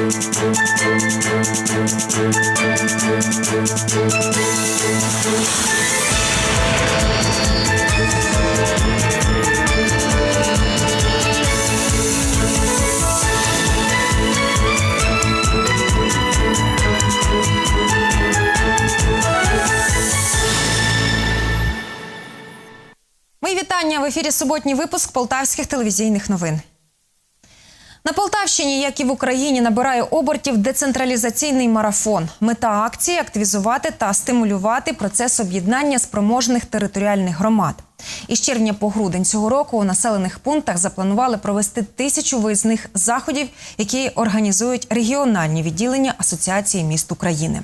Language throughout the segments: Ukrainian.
Мої вітання в ефірі суботній випуск полтавських телевізійних новин. На Полтавщині, як і в Україні, набирає обертів децентралізаційний марафон. Мета акції активізувати та стимулювати процес об'єднання спроможних територіальних громад. Із червня по грудень цього року у населених пунктах запланували провести тисячу виїзних заходів, які організують регіональні відділення Асоціації міст України.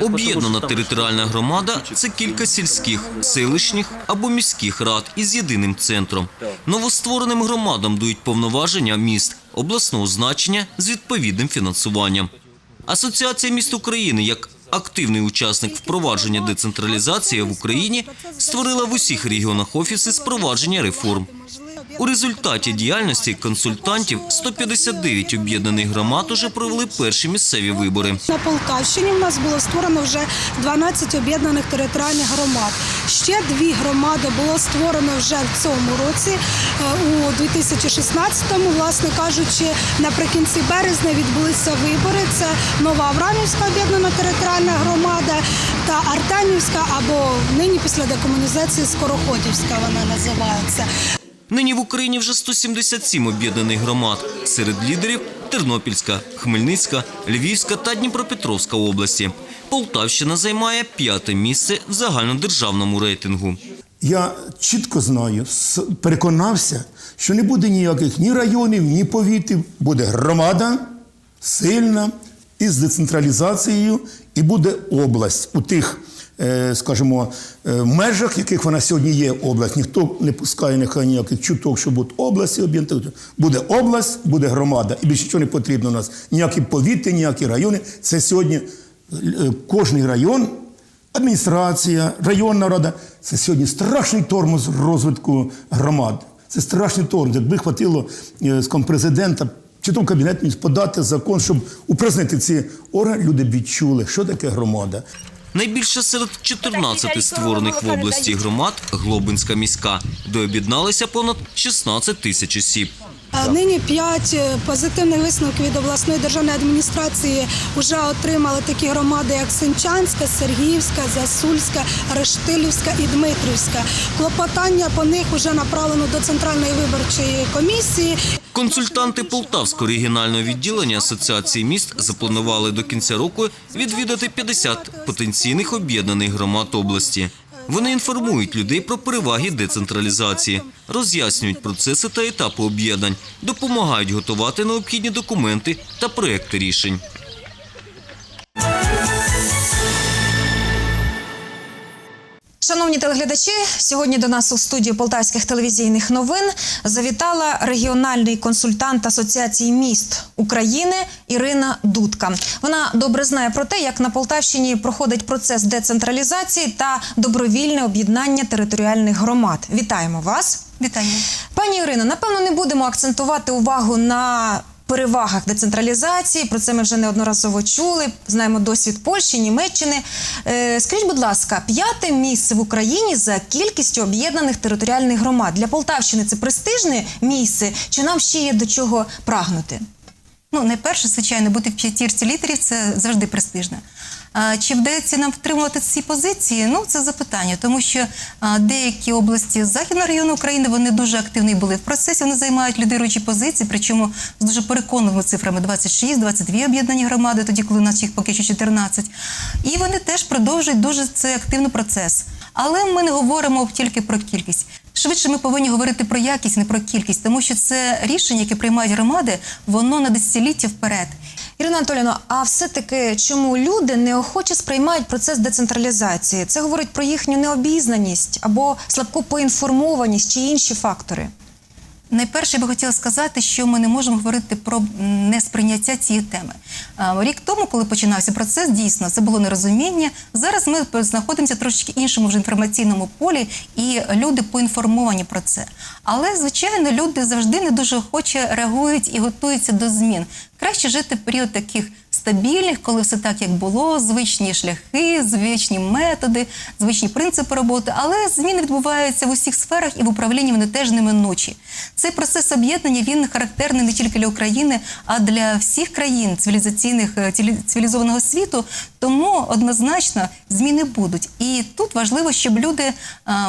Об'єднана територіальна громада це кілька сільських, селищних або міських рад із єдиним центром. Новоствореним громадам дають повноваження міст обласного значення з відповідним фінансуванням. Асоціація міст України як активний учасник впровадження децентралізації в Україні створила в усіх регіонах офіси з провадження реформ. У результаті діяльності консультантів 159 об'єднаних громад уже провели перші місцеві вибори. На Полтавщині в нас було створено вже 12 об'єднаних територіальних громад. Ще дві громади було створено вже в цьому році. Е, У 2016-му, власне кажучи, наприкінці березня відбулися вибори. Це Нова Аврамівська об'єднана територіальна громада та Артемівська або нині після декомунізації Скороходівська вона називається. Нині в Україні вже 177 об'єднаних громад. Серед лідерів Тернопільська, Хмельницька, Львівська та Дніпропетровська області. Полтавщина займає п'яте місце в загальнодержавному рейтингу. Я чітко знаю, переконався, що не буде ніяких ні районів, ні повітів. Буде громада сильна із децентралізацією, і буде область у тих, скажімо, е, межах, яких вона сьогодні є область. Ніхто не пускає нехай ніяких чуток, що будуть області об'єднані. Буде область, буде громада. І більше нічого не потрібно у нас. Ніякі повіти, ніякі райони. Це сьогодні е, кожний район адміністрація, районна рада це сьогодні страшний тормоз розвитку громад. Це страшний тормоз. Якби хватило е, скажімо, президента чи то в кабінет подати закон, щоб упразнити ці органи, люди б відчули, що таке громада. Найбільше серед 14 створених в області громад Глобинська міська, де об'єдналися понад 16 тисяч осіб. Нині п'ять е, позитивних висновків від обласної державної адміністрації вже отримали такі громади, як Сенчанська, Сергіївська, Засульська, Рештилівська і Дмитрівська. Клопотання по них вже направлено до центральної виборчої комісії. Консультанти Полтавського регіонального відділення Асоціації міст запланували до кінця року відвідати 50 потенційних об'єднаних громад області. Вони інформують людей про переваги децентралізації, роз'яснюють процеси та етапи об'єднань, допомагають готувати необхідні документи та проекти рішень. Шановні телеглядачі, сьогодні до нас у студію полтавських телевізійних новин завітала регіональний консультант Асоціації міст України Ірина Дудка. Вона добре знає про те, як на Полтавщині проходить процес децентралізації та добровільне об'єднання територіальних громад. Вітаємо вас! Вітання. Пані Ірино, напевно, не будемо акцентувати увагу на перевагах децентралізації. Про це ми вже неодноразово чули. Знаємо досвід Польщі, Німеччини. Е, скажіть, будь ласка, п'яте місце в Україні за кількістю об'єднаних територіальних громад для Полтавщини це престижне місце, чи нам ще є до чого прагнути? Ну, найперше, звичайно, бути в п'ятірці літерів це завжди престижно. Чи вдається нам втримувати ці позиції? Ну, це запитання, тому що деякі області західного району України вони дуже активні були в процесі. Вони займають лідируючі позиції, причому з дуже переконливими цифрами 26, 22 об'єднані громади, тоді коли у нас їх поки що 14. І вони теж продовжують дуже цей активний процес. Але ми не говоримо тільки про кількість. Швидше ми повинні говорити про якість, не про кількість, тому що це рішення, яке приймають громади, воно на десятиліття вперед. Ірина Анатоліївна, а все-таки чому люди неохоче сприймають процес децентралізації? Це говорить про їхню необізнаність або слабку поінформованість чи інші фактори. Найперше я би хотіла сказати, що ми не можемо говорити про несприйняття цієї теми. Рік тому, коли починався процес, дійсно це було нерозуміння. Зараз ми знаходимося трошки іншому вже інформаційному полі, і люди поінформовані про це. Але звичайно, люди завжди не дуже охоче реагують і готуються до змін. Краще жити в період таких стабільних, коли все так, як було, звичні шляхи, звичні методи, звичні принципи роботи. Але зміни відбуваються в усіх сферах і в управлінні вони теж неминучі. Цей процес об'єднання він характерний не тільки для України, а для всіх країн цивілізаційних е, цивілізованого світу. Тому однозначно зміни будуть. І тут важливо, щоб люди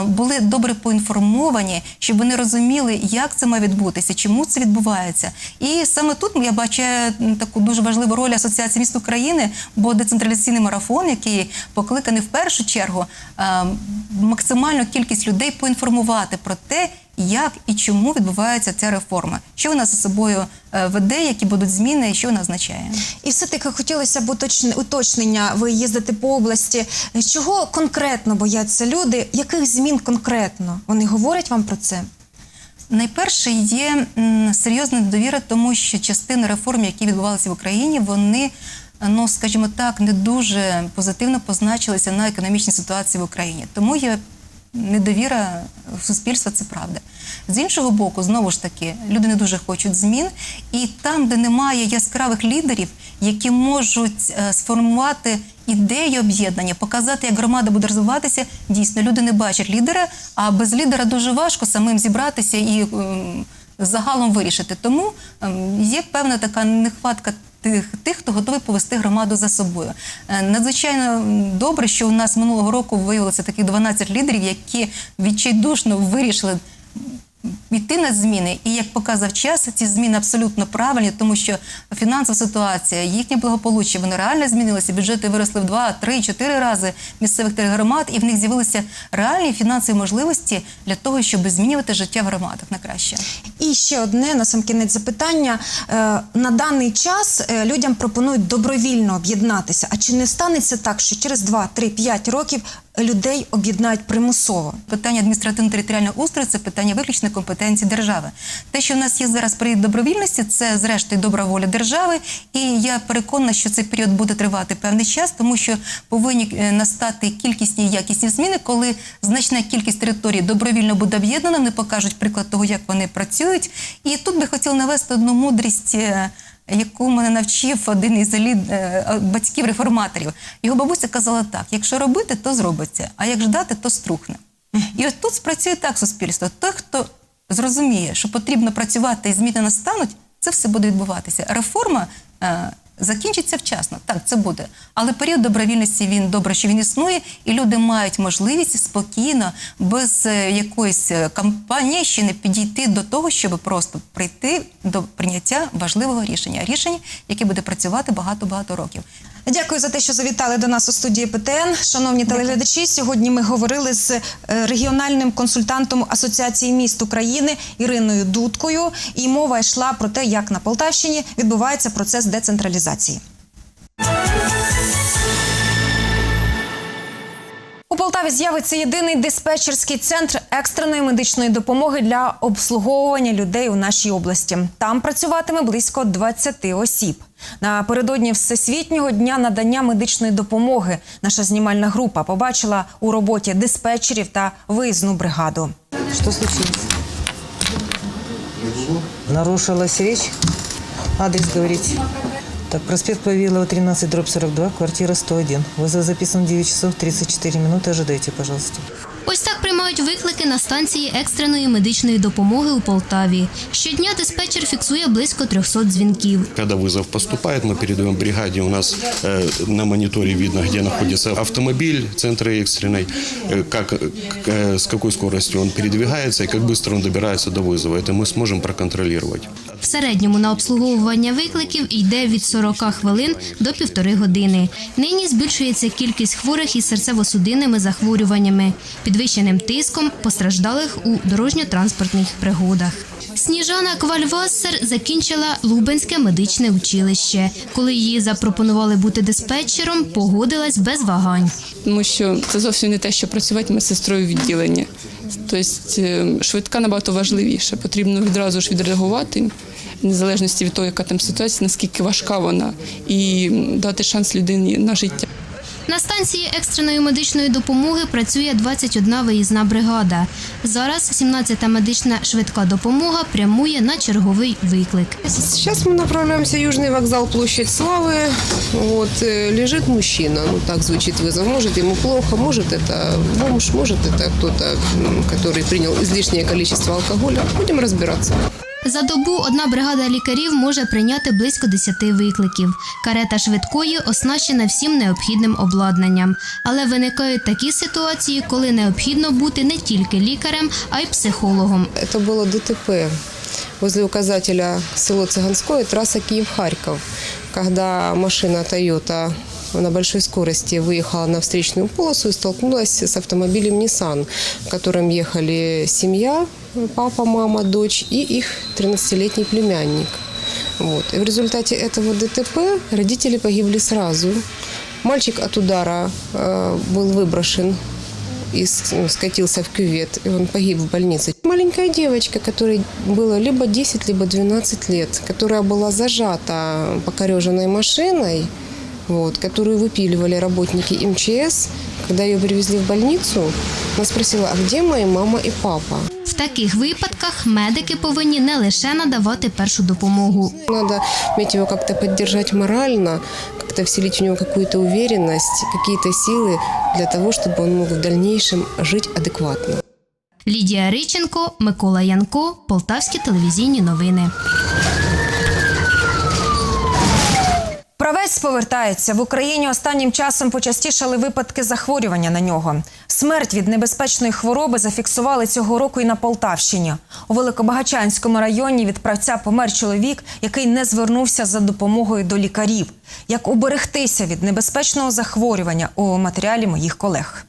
були добре поінформовані, щоб вони розуміли, як це має відбутися, чому це відбувається. І саме тут я бачу таку дуже важливу роль Асоціації міст України, бо децентралізаційний марафон, який покликаний в першу чергу максимальну кількість людей поінформувати про те, як і чому відбувається ця реформа, що вона за собою е, веде, які будуть зміни, і що вона означає. І все-таки хотілося б уточн- уточнення. Ви їздите по області. Чого конкретно бояться люди? Яких змін конкретно? Вони говорять вам про це? Найперше є серйозна недовіра, тому що частина реформ, які відбувалися в Україні, вони, ну скажімо так, не дуже позитивно позначилися на економічній ситуації в Україні. Тому є недовіра в суспільства, це правда. З іншого боку, знову ж таки, люди не дуже хочуть змін, і там, де немає яскравих лідерів, які можуть е, сформувати ідею об'єднання, показати, як громада буде розвиватися, дійсно люди не бачать лідера, а без лідера дуже важко самим зібратися і ем, загалом вирішити. Тому ем, є певна така нехватка. Тих, тих, хто готовий повести громаду за собою. Е, Надзвичайно добре, що у нас минулого року виявилося таких 12 лідерів, які відчайдушно вирішили йти на зміни. І як показав час, ці зміни абсолютно правильні, тому що фінансова ситуація, їхнє благополуччя, вони реально змінилися. Бюджети виросли в 2, 3, 4 рази місцевих тергромад, і в них з'явилися реальні фінансові можливості для того, щоб змінювати життя в громадах на краще. І ще одне на сам кінець запитання. Е, На даний час е, людям пропонують добровільно об'єднатися. А чи не станеться так, що через 2, 3, 5 років людей об'єднають примусово? Питання адміністративно-територіального устрою це питання виключної компетенції держави. Те, що в нас є зараз період добровільності, це зрештою добра воля держави. І я переконана, що цей період буде тривати певний час, тому що повинні е, настати кількісні і якісні зміни, коли значна кількість територій добровільно буде об'єднана, вони покажуть приклад того, як вони працюють. І тут би хотіла навести одну мудрість. е, Яку мене навчив один із е, батьків реформаторів. Його бабуся казала так: якщо робити, то зробиться, а як ждати, то струхне. І от тут спрацює так суспільство. Той, хто зрозуміє, що потрібно працювати і зміни настануть, це все буде відбуватися. Реформа е, закінчиться вчасно. Так, це буде. Але період добровільності він добре, що він існує, і люди мають можливість спокійно, без е, якоїсь е, кампанії підійти до того, щоб просто прийти до прийняття важливого рішення. Рішення, яке буде працювати багато-багато років. Дякую за те, що завітали до нас у студії ПТН. Шановні телеглядачі, сьогодні ми говорили з е, регіональним консультантом Асоціації міст України Іриною Дудкою. І мова йшла про те, як на Полтавщині відбувається процес децентралізації. У Полтаві з'явиться єдиний диспетчерський центр екстреної медичної допомоги для обслуговування людей у нашій області. Там працюватиме близько 20 осіб. Напередодні Всесвітнього дня надання медичної допомоги наша знімальна група побачила у роботі диспетчерів та виїзну бригаду. Что случилось? Нарушилась речь? Адрес говорите. Так, проспект Павелова, 13, дробь 42, квартира 101. Вызов записан 9 часов 34 минуты. Ожидайте, пожалуйста. Ось так приймають виклики на станції екстреної медичної допомоги у Полтаві. Щодня диспетчер фіксує близько 300 дзвінків. Когда вызов поступает, мы передаем бригаде. У нас э, на мониторе видно, где находится автомобиль центра экстренной, э, как, э, к- э, с какой скоростью он передвигается и как быстро он добирается до вызова. Это мы сможем проконтролировать. В середньому на обслуговування викликів йде від 40 хвилин до півтори години. Нині збільшується кількість хворих із серцево-судинними захворюваннями, підвищеним тиском, постраждалих у дорожньо-транспортних пригодах. Сніжана Квальвассер закінчила Лубенське медичне училище. Коли їй запропонували бути диспетчером, погодилась без вагань. тому що це зовсім не те, що працювати медсестрою в відділенні. Тобто е, швидка набагато важливіше. Потрібно відразу ж відреагувати, незалежності від того, яка там ситуація, наскільки важка вона, і дати шанс людині на життя. На станції екстреної медичної допомоги працює 21 виїзна бригада. Зараз 17-та медична швидка допомога прямує на черговий виклик. Сейчас мы направляемся Южный вокзал, площадь Славы. Вот, э, лежит мужчина, ну так звучит вызов. Может ему плохо, может это бомж, может это кто-то, м, который принял излишнее количество алкоголя. Будем разбираться. За добу одна бригада лікарів може прийняти близько 10 викликів. Карета швидкої оснащена всім необхідним обладнанням. Але виникають такі ситуації, коли необхідно бути не тільки лікарем, а й психологом. Это было ДТП возле указателя село Цыганское, трасса Киев-Харьков, когда машина Toyota на большой скорости выехала на встречную полосу и столкнулась с автомобилем Nissan, в котором ехали семья, папа, мама, дочь и их 13-летний племянник. Вот. И в результате этого ДТП родители погибли сразу. Мальчик от удара э, был выброшен и ну, скатился в кювет, и он погиб в больнице. Маленькая девочка, которой было либо 10, либо 12 лет, которая была зажата покореженной машиной, вот, которую выпиливали работники МЧС. Когда ее привезли в больницу, она спросила, а где мои мама и папа? Таких випадках медики повинні не лише надавати першу допомогу. Треба уметь его как-то поддержать морально, как-то вселить в нього какую-то уверенность, какие-то для того, щоб він мог в дальнейшем жити адекватно. Лідія Риченко, Микола Янко, Полтавські телевізійні новини. Правець повертається в Україні. Останнім часом почастішали випадки захворювання на нього. Смерть від небезпечної хвороби зафіксували цього року і на Полтавщині. У Великобагачанському районі від правця помер чоловік, який не звернувся за допомогою до лікарів. Як уберегтися від небезпечного захворювання у матеріалі моїх колег.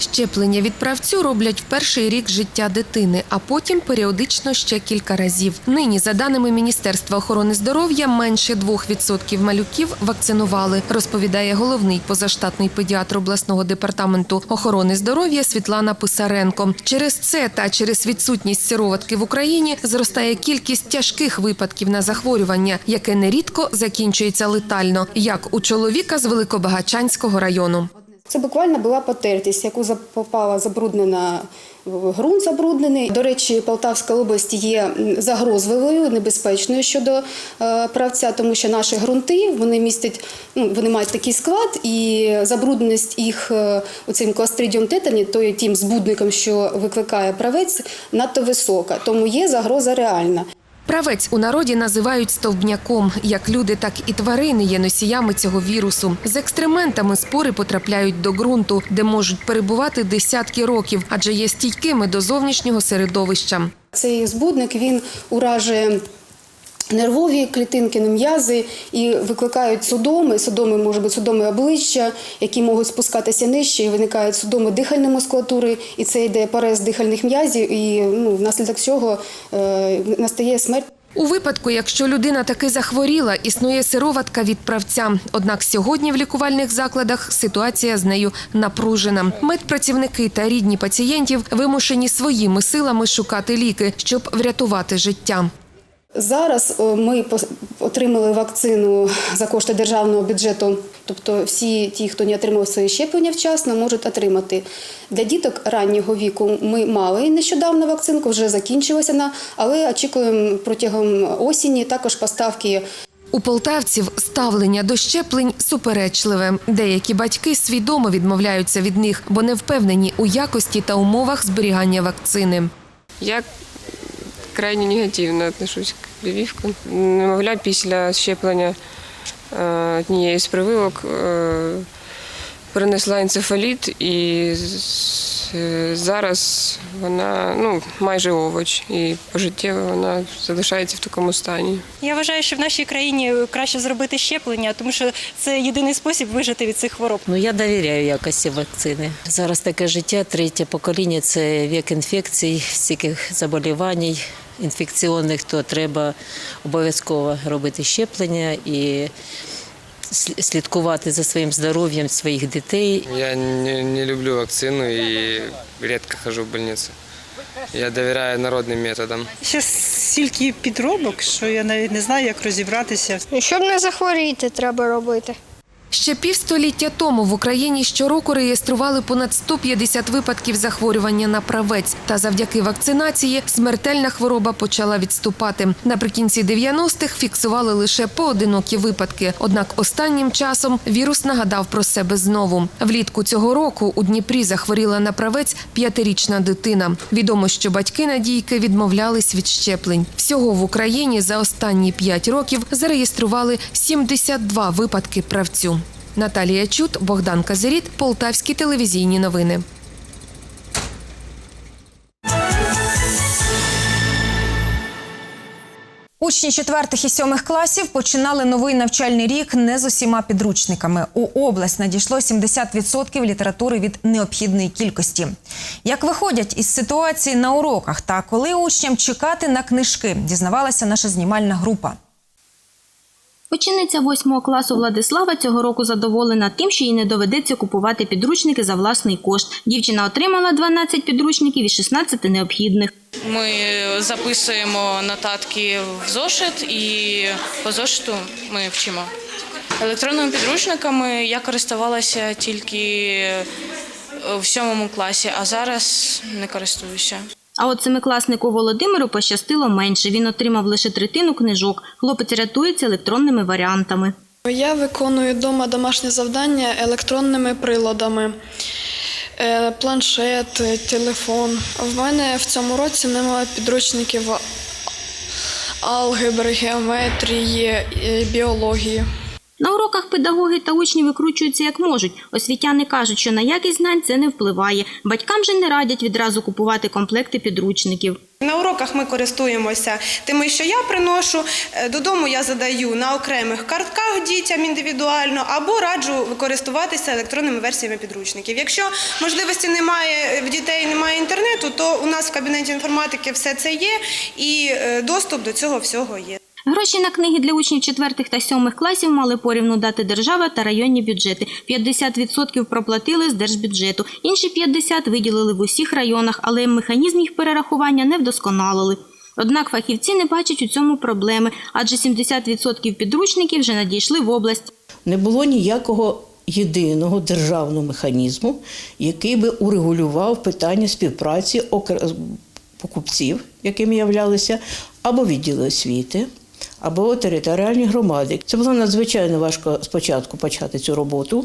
Щеплення від правцю роблять в перший рік життя дитини, а потім періодично ще кілька разів. Нині, за даними Міністерства охорони здоров'я, менше 2% малюків вакцинували, розповідає головний позаштатний педіатр обласного департаменту охорони здоров'я Світлана Писаренко. Через це та через відсутність сироватки в Україні зростає кількість тяжких випадків на захворювання, яке нерідко закінчується летально, як у чоловіка з Великобагачанського району. Це буквально була потертість, яку попала забруднена ґрунт забруднений. До речі, Полтавська область є загрозливою, небезпечною щодо е, правця, тому що наші ґрунти вони містять, ну вони мають такий склад, і забрудненість їх е, оцим кластридіум тетані, то тим збудником, що викликає правець, надто висока. Тому є загроза реальна. Правець у народі називають стовбняком. Як люди, так і тварини є носіями цього вірусу. З екстрементами спори потрапляють до ґрунту, де можуть перебувати десятки років, адже є стійкими до зовнішнього середовища. Цей збудник він уражує нервові клітинки, м'язи і викликають судоми. Судоми можуть бути судоми обличчя, які можуть спускатися нижче, і виникають судоми дихальної мускулатури, і це йде парез дихальних м'язів, і ну, внаслідок цього е, настає смерть. У випадку, якщо людина таки захворіла, існує сироватка від правця. Однак сьогодні в лікувальних закладах ситуація з нею напружена. Медпрацівники та рідні пацієнтів вимушені своїми силами шукати ліки, щоб врятувати життя. Зараз е, ми отримали вакцину за кошти державного бюджету. Тобто всі ті, хто не отримав свої щеплення вчасно, можуть отримати. Для діток раннього віку ми мали нещодавно вакцинку, вже закінчилася вона, але очікуємо протягом осені також поставки У полтавців ставлення до щеплень суперечливе. Деякі батьки свідомо відмовляються від них, бо не впевнені у якості та умовах зберігання вакцини. Я крайне негативно отношусь к прививкам. Немовля після щеплення е, однієї з прививок е, перенесла енцефаліт і зараз вона ну, майже овоч і пожиттєво вона залишається в такому стані. Я вважаю, що в нашій країні краще зробити щеплення, тому що це єдиний спосіб вижити від цих хвороб. Ну я довіряю якості вакцини. Зараз таке життя, третє покоління це вік інфекцій, всяких заболівань інфекційних, то треба обов'язково робити щеплення і слідкувати за своїм здоров'ям своїх дітей. Я не, не люблю вакцину и редко хожу в больницу. Я доверяю народным методам. Ще стільки підробок, що я навіть не знаю, як розібратися. Щоб не захворіти, треба робити. Ще півстоліття тому в Україні щороку реєстрували понад 150 випадків захворювання на правець. Та завдяки вакцинації смертельна хвороба почала відступати. Наприкінці 90-х фіксували лише поодинокі випадки. Однак останнім часом вірус нагадав про себе знову. Влітку цього року у Дніпрі захворіла на правець п'ятирічна дитина. Відомо, що батьки Надійки відмовлялись від щеплень. Всього в Україні за останні п'ять років зареєстрували 72 випадки правцю. Наталія Чут, Богдан Казиріт, Полтавські телевізійні новини. Учні четвертих і сьомих класів починали новий навчальний рік не з усіма підручниками. У область надійшло 70% літератури від необхідної кількості. Як виходять із ситуації на уроках та коли учням чекати на книжки, дізнавалася наша знімальна група. Учениця восьмого класу Владислава цього року задоволена тим, що їй не доведеться купувати підручники за власний кошт. Дівчина отримала 12 підручників із 16 необхідних. Ми записуємо нотатки в зошит і по зошиту ми вчимо. Електронними підручниками я користувалася тільки в сьомому класі, а зараз не користуюся. А от семикласнику Володимиру пощастило менше. Він отримав лише третину книжок. Хлопець рятується електронними варіантами. Я виконую вдома домашнє завдання електронними приладами. Е, Планшет, телефон. В мене в цьому році немає підручників алгебри, геометрії, біології. На уроках педагоги та учні викручуються як можуть. Освітяни кажуть, що на якість знань це не впливає. Батькам же не радять відразу купувати комплекти підручників. На уроках ми користуємося тими, що я приношу. Е, Додому я задаю на окремих картках дітям індивідуально або раджу користуватися електронними версіями підручників. Якщо можливості немає в дітей, немає інтернету, то у нас в кабінеті інформатики все це є і е, доступ до цього всього є. Гроші на книги для учнів четвертих та сьомих класів мали порівну дати держава та районні бюджети. 50% проплатили з держбюджету, інші 50% виділили в усіх районах, але механізм їх перерахування не вдосконалили. Однак фахівці не бачать у цьому проблеми, адже 70% підручників вже надійшли в область. Не було ніякого єдиного державного механізму, який би урегулював питання співпраці покупців, якими являлися, або відділи освіти, або територіальні громади. Це було надзвичайно важко спочатку почати цю роботу,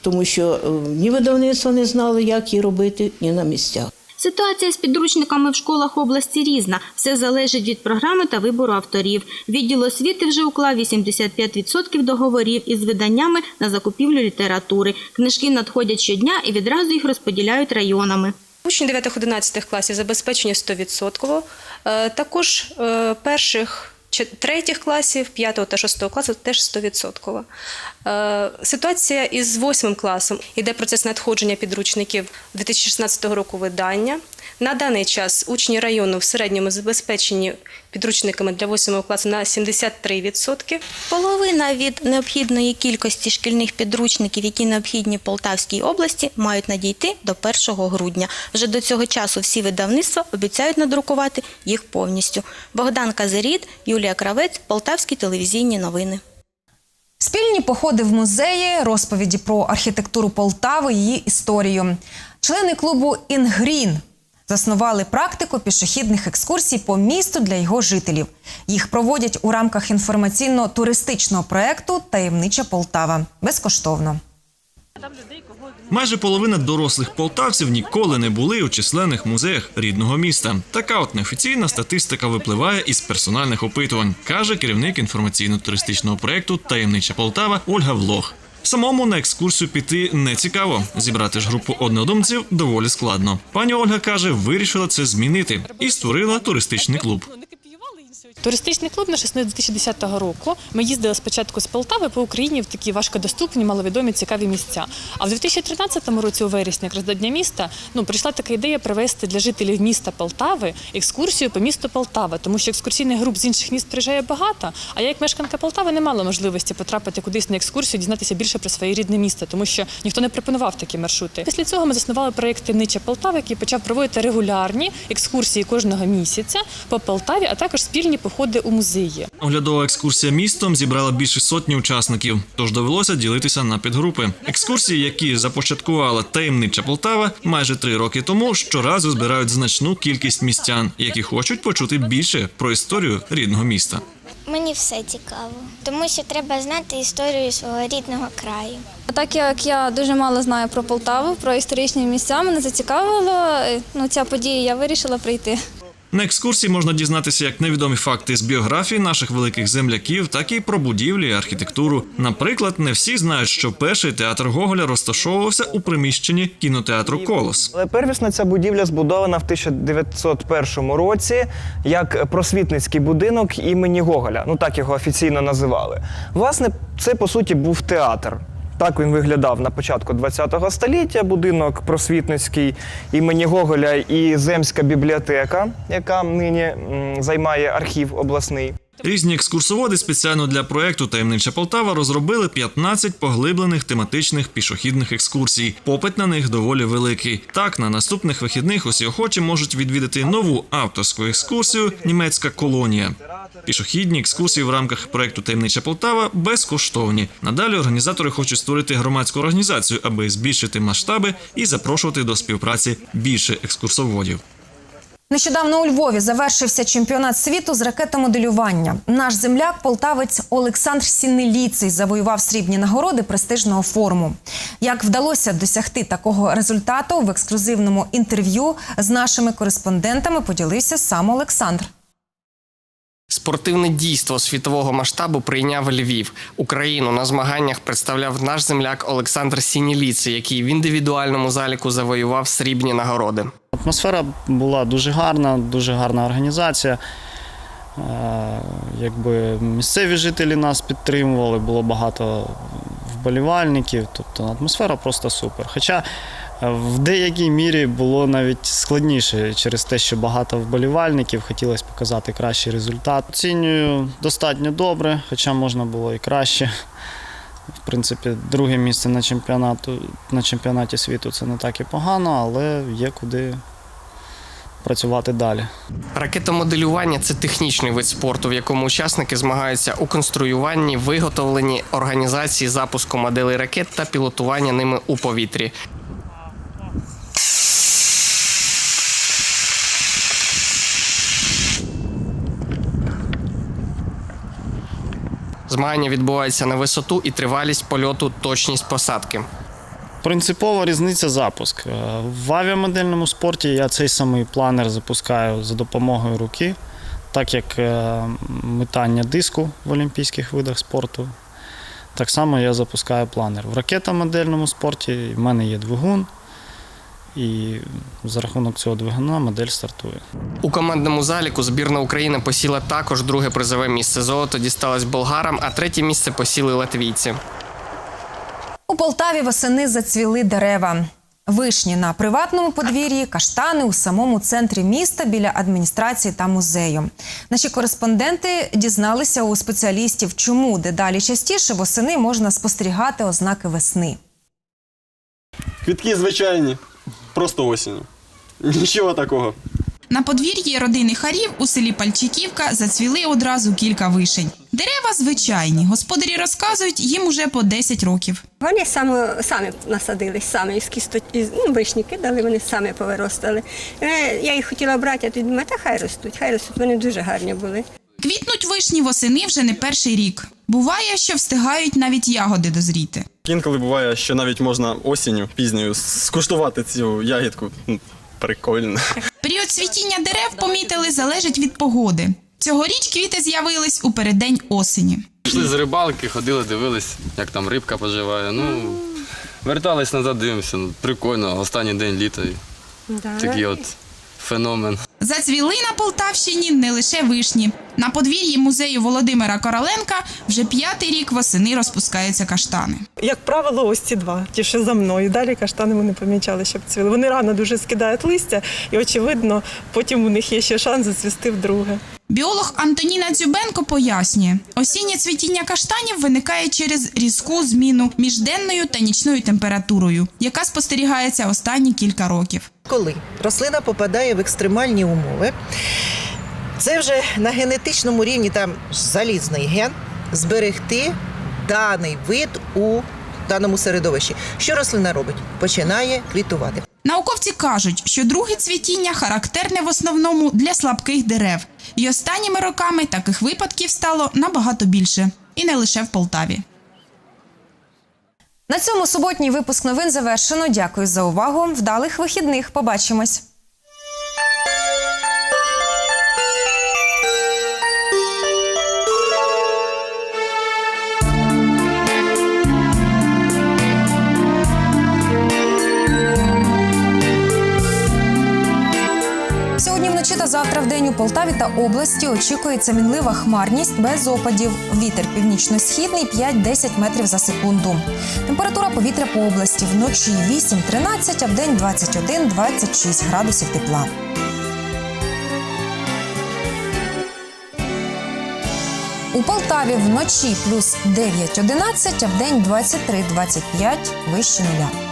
тому що е, ні видавництва не знали, як її робити, ні на місцях. Ситуація з підручниками в школах області різна. Все залежить від програми та вибору авторів. Відділ освіти вже уклав 85% договорів із виданнями на закупівлю літератури. Книжки надходять щодня і відразу їх розподіляють районами. Учні 9-11 класів забезпечені 100%. Е, Також е, перших третіх класів, 5 та 6 класу теж 100%. Е, Ситуація із 8 класом. Іде процес надходження підручників 2016 року видання. На даний час учні району в середньому забезпечені підручниками для 8 класу на 73%. Половина від необхідної кількості шкільних підручників, які необхідні Полтавській області, мають надійти до 1 грудня. Вже до цього часу всі видавництва обіцяють надрукувати їх повністю. Богдан Казиріт, Юлія Кравець, Полтавські телевізійні новини. Спільні походи в музеї, розповіді про архітектуру Полтави, її історію. Члени клубу Інгрін заснували практику пішохідних екскурсій по місту для його жителів. Їх проводять у рамках інформаційно-туристичного проекту Таємнича Полтава безкоштовно. Майже половина дорослих полтавців ніколи не були у численних музеях рідного міста. Така от неофіційна статистика випливає із персональних опитувань, каже керівник інформаційно-туристичного проекту Таємнича Полтава Ольга Влох. Самому на екскурсію піти не цікаво. Зібрати ж групу однодумців доволі складно. Пані Ольга каже, вирішила це змінити і створила туристичний клуб. Туристичний клуб наш існує з 2010 року. Ми їздили спочатку з Полтави по Україні в такі важкодоступні, маловідомі, цікаві місця. А в 2013 році, у вересні, якраз до Дня міста, ну прийшла така ідея провести для жителів міста Полтави екскурсію по місту Полтава, тому що екскурсійних груп з інших міст приїжджає багато. А я, як мешканка Полтави, не мала можливості потрапити кудись на екскурсію, дізнатися більше про своє рідне місто, тому що ніхто не пропонував такі маршрути. Після цього ми заснували проєкт Темнича Полтава, який почав проводити регулярні екскурсії кожного місяця по Полтаві, а також спільні походи у музеї. Оглядова екскурсія містом зібрала більше сотні учасників, тож довелося ділитися на підгрупи. Екскурсії, які започаткувала таємнича Полтава майже три роки тому, щоразу збирають значну кількість містян, які хочуть почути більше про історію рідного міста. Мені все цікаво, тому що треба знати історію свого рідного краю. Так як я дуже мало знаю про Полтаву, про історичні місця, мене зацікавило ну, ця подія, я вирішила прийти. На екскурсії можна дізнатися як невідомі факти з біографії наших великих земляків, так і про будівлі і архітектуру. Наприклад, не всі знають, що перший театр Гоголя розташовувався у приміщенні кінотеатру Колос. Але первісна ця будівля збудована в 1901 році як просвітницький будинок імені Гоголя. Ну так його офіційно називали. Власне, це по суті був театр. Так він виглядав на початку ХХ століття. Будинок просвітницький імені Гоголя і земська бібліотека, яка нині займає архів обласний. Різні екскурсоводи спеціально для проекту Таємнича Полтава розробили 15 поглиблених тематичних пішохідних екскурсій. Попит на них доволі великий. Так, на наступних вихідних усі охочі можуть відвідати нову авторську екскурсію Німецька колонія. Пішохідні екскурсії в рамках проекту Таємнича Полтава безкоштовні. Надалі організатори хочуть створити громадську організацію, аби збільшити масштаби і запрошувати до співпраці більше екскурсоводів. Нещодавно у Львові завершився чемпіонат світу з ракетомоделювання. Наш земляк, полтавець Олександр Сінеліций, завоював срібні нагороди престижного форуму. Як вдалося досягти такого результату в ексклюзивному інтерв'ю з нашими кореспондентами поділився сам Олександр. Спортивне дійство світового масштабу прийняв Львів. Україну на змаганнях представляв наш земляк Олександр Сініліци, який в індивідуальному заліку завоював срібні нагороди. Атмосфера була дуже гарна, дуже гарна організація. Е, Якби місцеві жителі нас підтримували, було багато вболівальників, тобто атмосфера просто супер. Хоча е, в деякій мірі було навіть складніше через те, що багато вболівальників, хотілося показати кращий результат. Оцінюю достатньо добре, хоча можна було і краще. В принципі, друге місце на, чемпіонату, на чемпіонаті світу це не так і погано, але є куди працювати далі. Ракетомоделювання це технічний вид спорту, в якому учасники змагаються у конструюванні, виготовленні, організації запуску моделей ракет та пілотування ними у повітрі. Змагання відбуваються на висоту і тривалість польоту, точність посадки. Принципова різниця запуск. Е, В авіамодельному спорті я цей самий планер запускаю за допомогою руки, так як е, метання диску в олімпійських видах спорту. Так само я запускаю планер. В ракетомодельному спорті в мене є двигун, і за рахунок цього двигуна модель стартує. У командному заліку збірна України посіла також друге призове місце. Золото дісталось болгарам, а третє місце посіли латвійці. У Полтаві восени зацвіли дерева. Вишні на приватному подвір'ї, каштани у самому центрі міста біля адміністрації та музею. Наші кореспонденти дізналися у спеціалістів, чому дедалі частіше восени можна спостерігати ознаки весни. Квітки звичайні, просто осінню. Нічого такого. На подвір'ї родини Харів у селі Пальчиківка зацвіли одразу кілька вишень. Дерева звичайні. Господарі розказують, їм уже по 10 років. Вони самі, самі насадили, самі із кісто, із, ну, вишні кидали, вони самі повиростали. Е, Я їх хотіла брати, а тоді думаю, та хай ростуть, хай ростуть, вони дуже гарні були. Квітнуть вишні восени вже не перший рік. Буває, що встигають навіть ягоди дозріти. Інколи буває, що навіть можна осінню пізньою скуштувати цю ягідку. Ну, Прикольно. Період цвітіння дерев помітили залежить від погоди. Цьогоріч квіти з'явились у переддень осені. Пішли з рибалки, ходили, дивились, як там рибка поживає. Ну, вертались назад, дивимося. Ну, прикольно, останній день літа. Такий от феномен. Зацвіли на Полтавщині не лише вишні. На подвір'ї музею Володимира Короленка вже п'ятий рік восени розпускаються каштани. Як правило, ось ці два, ті, що за мною. Далі каштани ми не помічали, щоб цвіли. Вони рано дуже скидають листя, і очевидно, потім у них є ще шанс зацвісти вдруге. Біолог Антоніна Дзюбенко пояснює, осіннє цвітіння каштанів виникає через різку зміну між денною та нічною температурою, яка спостерігається останні кілька років. Коли рослина попадає в екстремальні умови, це вже на генетичному рівні там залізний ген зберегти даний вид у даному середовищі. Що рослина робить? Починає квітувати. Науковці кажуть, що друге цвітіння характерне в основному для слабких дерев, і останніми роками таких випадків стало набагато більше, і не лише в Полтаві. На цьому суботній випуск новин завершено. Дякую за увагу. Вдалих вихідних. Побачимось. День у Полтаві та області очікується мінлива хмарність без опадів. Вітер північно-східний 5-10 метрів за секунду. Температура повітря по області вночі 8-13, а в день 21-26 градусів тепла. У Полтаві вночі плюс 9-11, а в день 23-25 вище нуля.